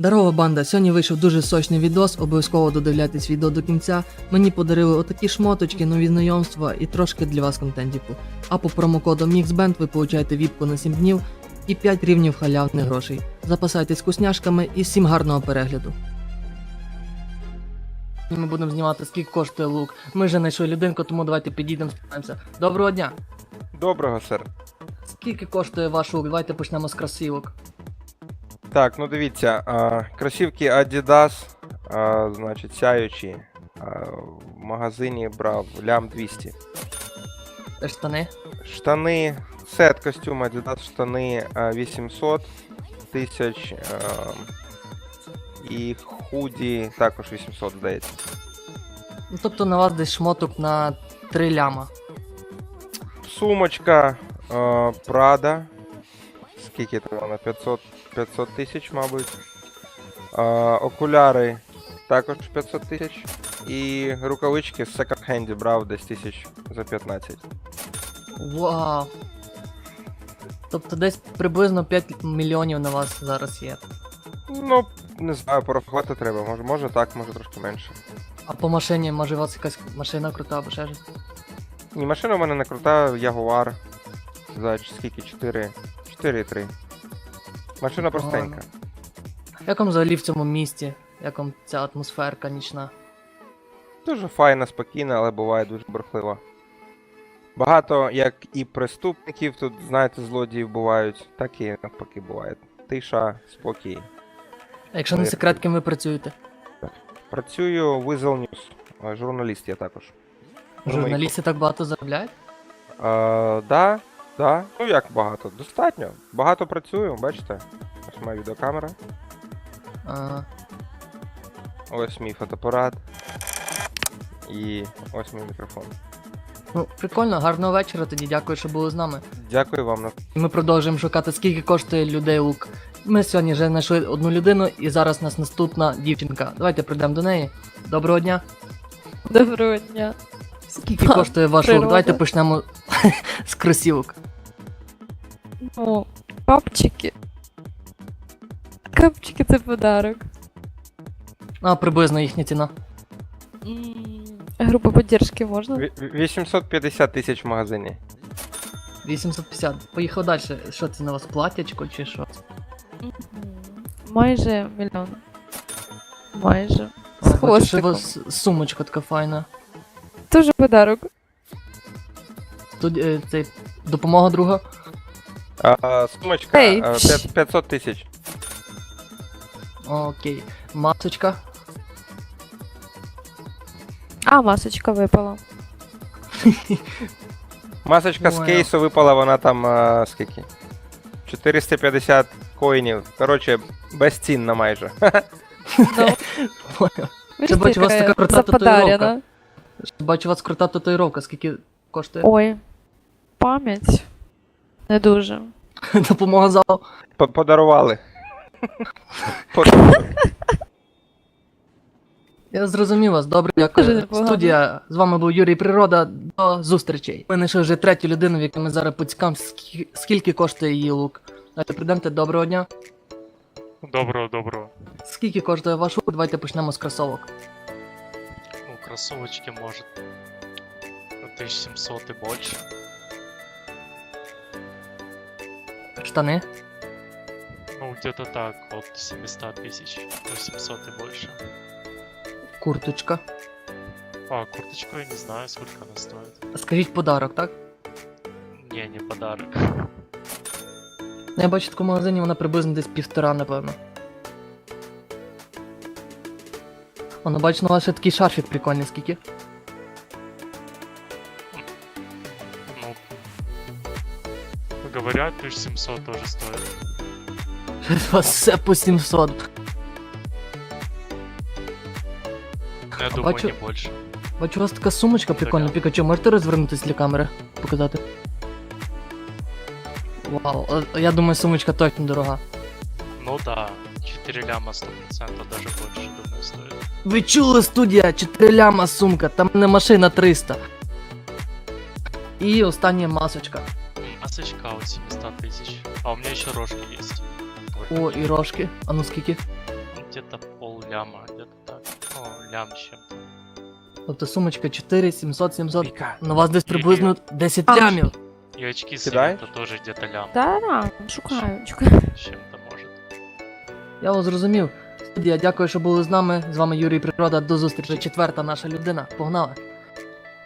Здорова банда, сьогодні вийшов дуже сочний відос, обов'язково додивляйтесь відео до кінця. Мені подарили отакі шмоточки, нові знайомства і трошки для вас контентіку. А по промокоду MixBand ви получаєте віпку на 7 днів і 5 рівнів халявних грошей. Запасайтесь вкусняшками і всім гарного перегляду. Ми будемо знімати, скільки коштує лук. Ми вже знайшли людинку, тому давайте підійдемо, спитаємося. Доброго дня! Доброго, сер. Скільки коштує ваш лук? Давайте почнемо з красивок. Так, ну дивіться, а, кросівки Adidas, а, значить, сяючі. А, в магазині брав лям 200. Штани. Штани, сет костюм Adidas, штани 800 тисяч. І худі також 800, здається. Ну тобто на вас десь шмоток на 3 ляма. Сумочка а, Prada. Скільки там вона? 500 500 тисяч, мабуть. А, окуляри також 500 тисяч. І рукавички з секонд-хенді брав десь тисяч за 15. Вау. Тобто десь приблизно 5 мільйонів на вас зараз є. Ну, не знаю, порахувати треба. Може, може так, може трошки менше. А по машині, може у вас якась машина крута або ще щось? Ні, машина в мене не крута, Ягуар. За скільки? 4. 4,3. Машина простенька. Як вам взагалі в цьому місті? Як вам ця атмосферка нічна? Дуже файна, спокійна, але буває дуже бурхлива. Багато як і преступників тут, знаєте, злодіїв бувають, так і навпаки буває. Тиша, спокій. А якщо не Повірте. секрет, ким ви працюєте? Працюю в Weasel News, е, журналіст я також. Журналісти так багато заробляють? Е, да, да. Ну як багато? Достатньо. Багато працюю, бачите? Ось моя відеокамера, А, ось мій фотоапарат. І ось мій мікрофон. ну, прикольно, гарного вечора тоді, дякую, що були з нами. Дякую вам на ми продовжуємо шукати, скільки коштує людей лук. Ми сьогодні вже знайшли одну людину, і зараз у нас наступна дівчинка. Давайте прийдемо до неї. Доброго дня. Доброго дня. Скільки Ха, коштує ваш лук? природа. Давайте почнемо з кросівок. Ну, капчики. Капчики це подарок. А приблизно їхня ціна. Група поддержки можна? Ві- 850 тисяч в магазині. 850. Поїхав далі. Що це на вас платячко чи що? Майже мільйон. Майже. З бачу, що у хвостиком. вас сумочка така файна. Дуже подарок. Тут е, цей допомога друга. А, сумочка Ей, е, п'ят- 500 тисяч. Окей. Масочка. А, масочка випала. Масочка з Понял. кейсу випала, вона там а, скільки? 450 коїнів. Коротше, безцінна майже. Ну, Понял. бачите, бачу, у вас така крута татуїровка. Бачу, у вас крута татуїровка, скільки коштує? Ой, пам'ять. Не дуже. Допомога залу. П- Подарували. Я зрозумів вас, добре, Дуже дякую. непогано. Студія, з вами був Юрій Природа. До зустрічей. Ми знайшли вже третю людину, в якій ми зараз поцікавимося, скільки, скільки коштує її лук. Давайте прийдемте, доброго дня. Доброго, доброго. Скільки коштує ваш лук? Давайте почнемо з кросовок. Ну, кроссовочки может 1700 и больше. Штани. Ну, где-то так, от 700 тысяч, 800 и больше. Курточка. А, курточку я не знаю, сколько она стоит. Скажіть подарок, так? Не, не подарок. Ну, Я бачу в такому магазині вона приблизно десь півтора, напевно. Воно бачу, на вас ще такий шарфік прикольний, скільки? 1700 тоже стоит. Все по 700. Но я думаю, бачу- не больше. Бачу, у вас така сумочка прикольна, Така. Пікачу, можете розвернутися для камери? Показати? Вау, а- я думаю, сумочка точно дорога. Ну да, 4 ляма 100% даже больше, думаю, стоит. Ви чули студія? 4 ляма сумка, там не машина 300. І остання масочка. М, Масочка от 700 тысяч. А у меня еще рожки есть. О, і рожки. А ну скільки? где-то пол ляма, где-то так. Ну, лям с чем-то. Тобто сумочка 4, 700, 700. Віка, На вас десь приблизно 10 А. лямів. И очки Кидай. это тоже где-то лям Да-да, шукаю, шукаю. с чем-то может. Я вас зрозумів. Студія, дякую, що були з нами. З вами Юрій Природа. До зустрічі. Четверта наша людина. Погнали.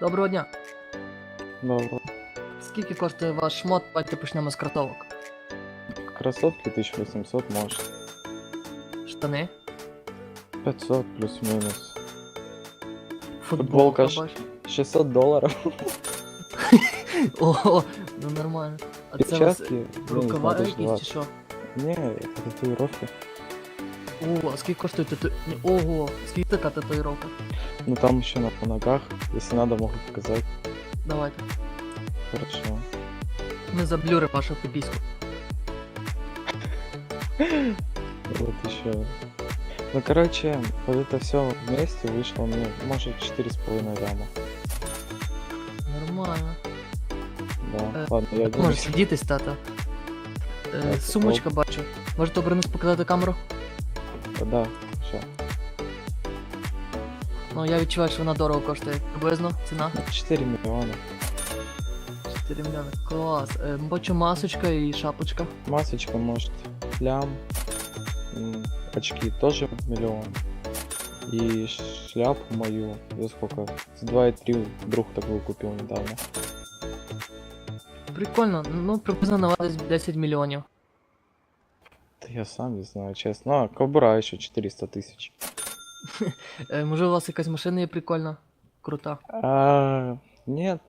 Доброго дня. Добро. Скільки коштує ваш шмот? Давайте почнемо з кросовок. Кроссовки 1800 может. Штани. 500 плюс-минус. Футболка. Футболка ж. 600 долларов. Ого, ну нормально. А це у вас Перчатки. я не рукава даже якісь 20. чи що? Не, это татуировки. О, а скільки коштує тату... Ого, скільки така татуїровка? Ну там еще на ногах. Если надо, могу показать. Давайте Хорошо. Ми заблюри вашу піпіську. Вот еще. Ну, короче, вот это все вместе вышло мне, может, 4,5 ляма. Нормально. Да, Э, ладно, я Може оденусь. сидітись, тата. Е, Так, сумочка бачу. Можете обернути показати камеру? Да, все. Ну я відчуваю, що вона дорого коштує. Приблизно ціна 4 миллиона. 4 мільйони. Клас. Е, бачу масочка і шапочка. Масочка, может, лям. М, Очки тоже миллион. И шляпу мою за сколько? За 2,3 друг такую купил недавно. Прикольно, ну приблизно на вас десь 10 мільйонів. Да я сам не знаю, честно. А, кобура еще 400 тысяч. Е, може у вас якась машина є прикольна? Крута. А, нет.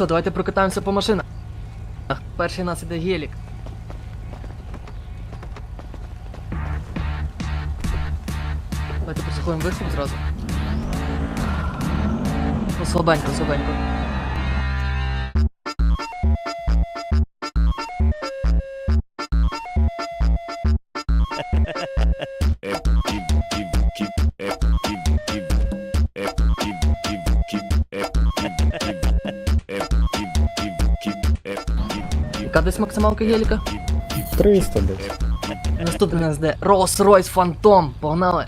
що, давайте прокатаємося по машинах. Перший нас іде гелік. Давайте послухаємо вихлоп зразу. Ну, слабенько, слабенько. Яка десь максималка геліка? 300 десь. Наступний у нас де Rolls-Royce Phantom. Погнали.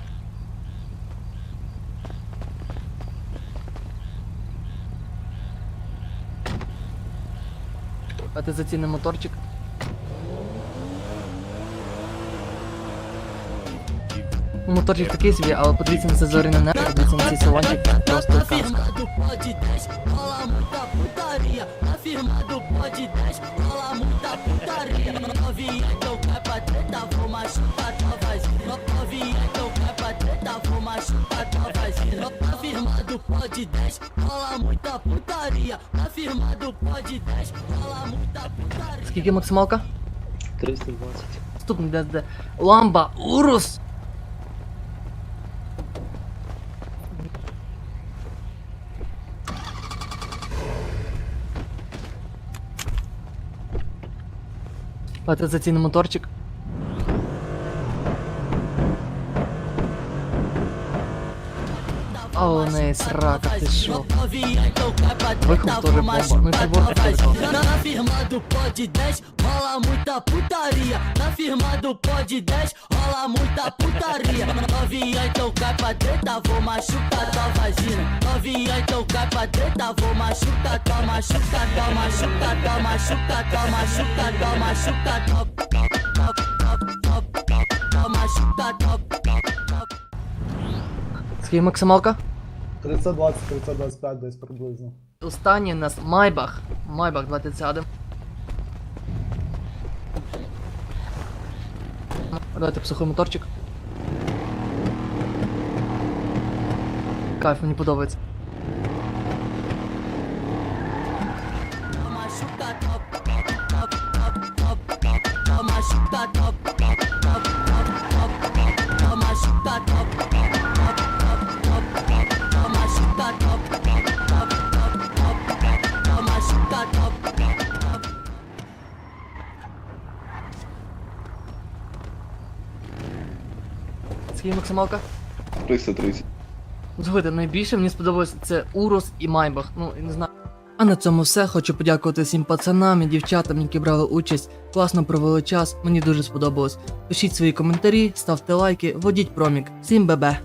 Давайте зацінимо моторчик. Ну, Моторчик такий собі, але подивіться на це зоряне небо, подивіться на цей салончик. Просто казка. Afirmado pode 10, rola muita putaria. Afirmado pode 10, rola muita putaria. Novinha, então cai pra treta, vou machucar tua vagina. Novinha, então cai pra treta, vou machucar tua vagina. Afirmado pode 10, rola muita putaria. Afirmado pode 10, rola muita putaria. Скільки максималка? 320. Наступний де де Ламба Урус! Давайте зацінимо моторчик. А у неї срака, ти що? Вихов теж бомба, ми прибор На фірма до поді десь, мала муйта путарія. На фірма до поді десь, мала муйта путарія. Novinha, então cai pra treta, vou machucar tua vagina. Novinha, então cai pra treta, vou machucar tua machucar tua machucar tua machucar tua machucar tua machucar tua machuca, tua machuca, tua 320-325 десь приблизно. Останній у нас Майбах. Майбах, давайте сядемо. Давайте психомоторчик. Кайф, мені подобається. Скільки максималка? 330. Згоди, найбільше мені сподобалося це Урус і Майбах. Ну, я не знаю. А на цьому все. Хочу подякувати всім пацанам і дівчатам, які брали участь. Класно провели час, мені дуже сподобалось. Пишіть свої коментарі, ставте лайки, водіть промік. Всім бебе!